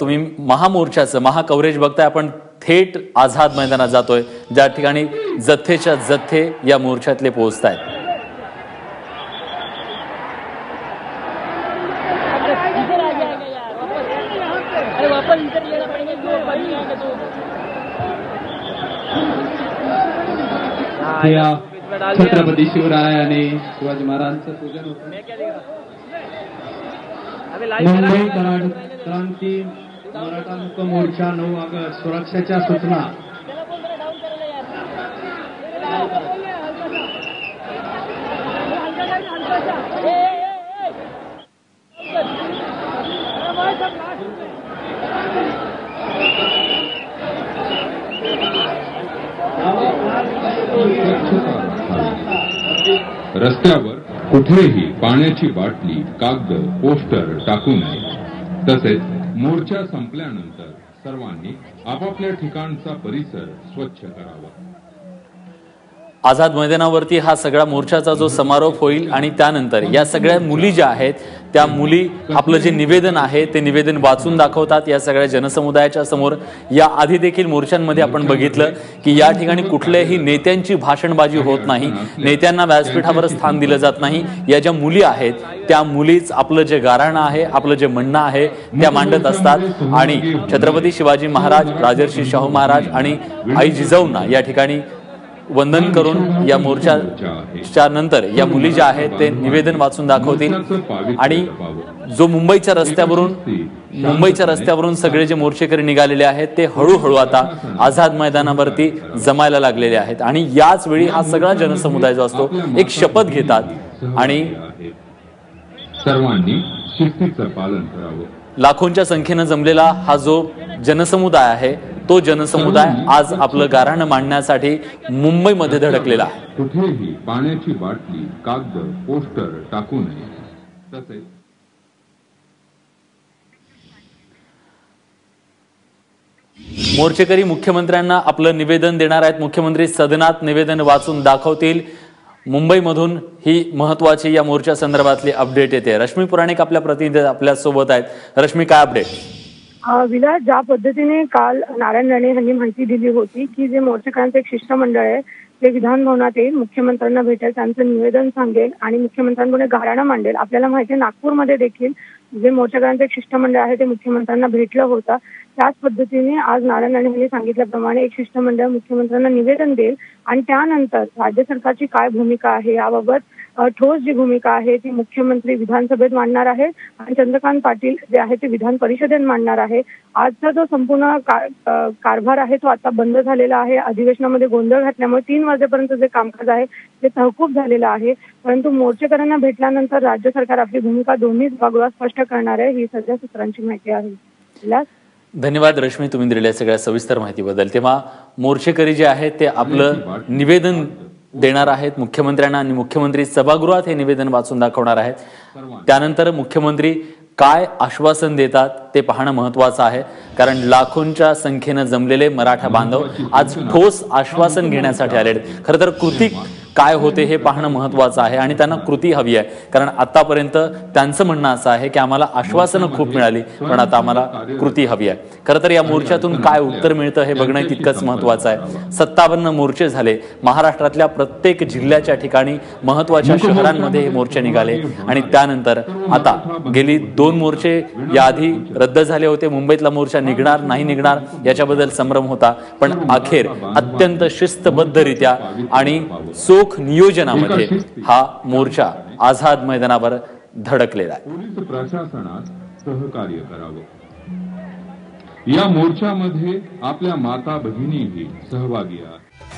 तुम्ही महामोर्चाचं महाकवरेज बघताय आपण थेट आझाद मैदानात जातोय. ज्या ठिकाणी जथ्थेच्या जथ्थे या मोर्चातले पोहोचत आहेत इधर आ जाएगा यार वापस अरे वापस इधर लेना पड़ेगा क्यों बड़ी आएगा तो या छत्रपती शिवराय आणि शिवाजी महाराजांचं पूजन होतं. मुंबई कराड क्रांती मराठा मुक्त मोर्चा नऊ ऑगस्ट सुरक्षेच्या सूचना. रस्त्यावर कुठेही पाण्याची बाटली कागद पोस्टर टाकू नये. तसेच मोर्चा संपल्यानंतर सर्वांनी आपापल्या ठिकाणचा परिसर स्वच्छ करावा. आझाद मैदानावरती हा सगळा मोर्चाचा जो समारोप होईल आणि त्यानंतर या सगळ्या मुली ज्या आहेत त्या मुली आपलं जे निवेदन आहे ते निवेदन वाचून दाखवतात या सगळ्या जनसमुदायाच्या समोर. या आधी देखील मोर्चांमध्ये आपण बघितलं की या ठिकाणी कुठल्याही नेत्यांची भाषणबाजी होत नाही नेत्यांना व्यासपीठावर स्थान दिलं जात नाही. या ज्या मुली आहेत त्या मुलीच आपलं जे गाराणं आहे आपलं जे म्हणणं आहे त्या मांडत असतात. आणि छत्रपती शिवाजी महाराज राजर्षी शाहू महाराज आणि आई जिजाऊंना या ठिकाणी वंदन करून या मोर्चाच्या नंतर या मुली ज्या आहेत ते निवेदन वाचून दाखवतील. आणि जो मुंबईच्या रस्त्यावरून मुंबईच्या रस्त्यावरून सगळे जे मोर्चेकरी निघालेले आहेत ते हळूहळू आता आझाद मैदानावरती जमायला लागलेले आहेत. आणि याच वेळी हा सगळा जनसमुदाय जो असतो एक शपथ घेतात आणि सर्वांनी शिस्तीचं पालन करावं. लाखोंच्या संख्येनं जमलेला हा जो जनसमुदाय आहे तो जनसमुदाय आज आपलं गाऱ्हाणं मांडण्यासाठी मुंबईमध्ये धडकलेला आहे. कुठेही पाण्याची बाटली कागद पोस्टर टाकू नये. तसेच मोर्चेकरी मुख्यमंत्र्यांना आपलं निवेदन देणार आहेत. मुख्यमंत्री सदनात निवेदन वाचून दाखवतील. मुंबईमधून ही महत्वाची या मोर्चा संदर्भातली अपडेट येते. रश्मी पुराणिक आपल्या प्रतिनिधी आपल्यासोबत आहेत. रश्मी काय अपडेट? विला ज्या पद्धतीने काल नारायण राणे यांनी माहिती दिली होती की जे मोर्चेकरांचं एक शिष्टमंडळ आहे ते विधान भवनात येईल मुख्यमंत्र्यांना भेटेल त्यांचं निवेदन सांगेल आणि मुख्यमंत्र्यांपुढे गाऱ्हाणं मांडेल. आपल्याला माहिती आहे नागपूरमध्ये देखील जे मोर्चेकरांचं एक शिष्टमंडळ आहे ते मुख्यमंत्र्यांना भेटलं होतं. त्याच पद्धतीने आज नारायण राणे यांनी सांगितल्याप्रमाणे एक शिष्टमंडळ मुख्यमंत्र्यांना निवेदन देईल आणि त्यानंतर राज्य सरकारची काय भूमिका आहे याबाबत ठोस जी भूमिका आहे ती मुख्यमंत्री विधानसभेत मांडणार आहे आणि चंद्रकांत पाटील जे आहे ते विधान परिषदेत मांडणार आहे. आजचा जो संपूर्ण कारभार आहे तो आता बंद झालेला आहे. अधिवेशनामध्ये गोंधळ घातल्यामुळे तीन वाजेपर्यंत जे कामकाज आहे ते तहकूब झालेलं आहे. परंतु मोर्चेकरांना भेटल्यानंतर राज्य सरकार आपली भूमिका दोन्ही बाजूला स्पष्ट करणार आहे ही सध्या सूत्रांची माहिती आहे. धन्यवाद रश्मी तुम्ही दिलेल्या सगळ्या सविस्तर माहितीबद्दल. तेव्हा मोर्चेकरी जे आहेत ते आपलं निवेदन देणार आहेत मुख्यमंत्र्यांना आणि मुख्यमंत्री सभागृहात हे निवेदन वाचून दाखवणार आहेत. त्यानंतर मुख्यमंत्री काय आश्वासन देतात ते पाहणं महत्वाचं आहे. कारण लाखोंच्या संख्येनं जमलेले मराठा बांधव आज ठोस आश्वासन घेण्यासाठी आले आहेत. खरं तर कृती काय होते हे पाहणं महत्वाचं आहे आणि त्यांना कृती हवी आहे. कारण आतापर्यंत त्यांचं म्हणणं असं आहे की आम्हाला आश्वासनं खूप मिळाली पण आता आम्हाला कृती हवी आहे. खरं तर या मोर्चातून काय उत्तर मिळतं हे बघणं तितकंच महत्वाचं आहे. सत्तावन्न मोर्चे झाले. महाराष्ट्रातल्या प्रत्येक जिल्ह्याच्या ठिकाणी महत्त्वाच्या शहरांमध्ये हे मोर्चे निघाले. आणि त्यानंतर आता गेली दोन मोर्चे याआधी रद्द झाले होते. मुंबईतला मोर्चा निघणार नाही निघणार याच्याबद्दल संभ्रम होता. पण अखेर अत्यंत शिस्तबद्धरित्या आणि चोख नियोजनामध्ये हा मोर्चा आझाद मैदानावर धडकलेला आहे. पोलीस प्रशासनास सहकार्य करावं. या मोर्चामध्ये आपल्या माता भगिनीही सहभागी आहेत.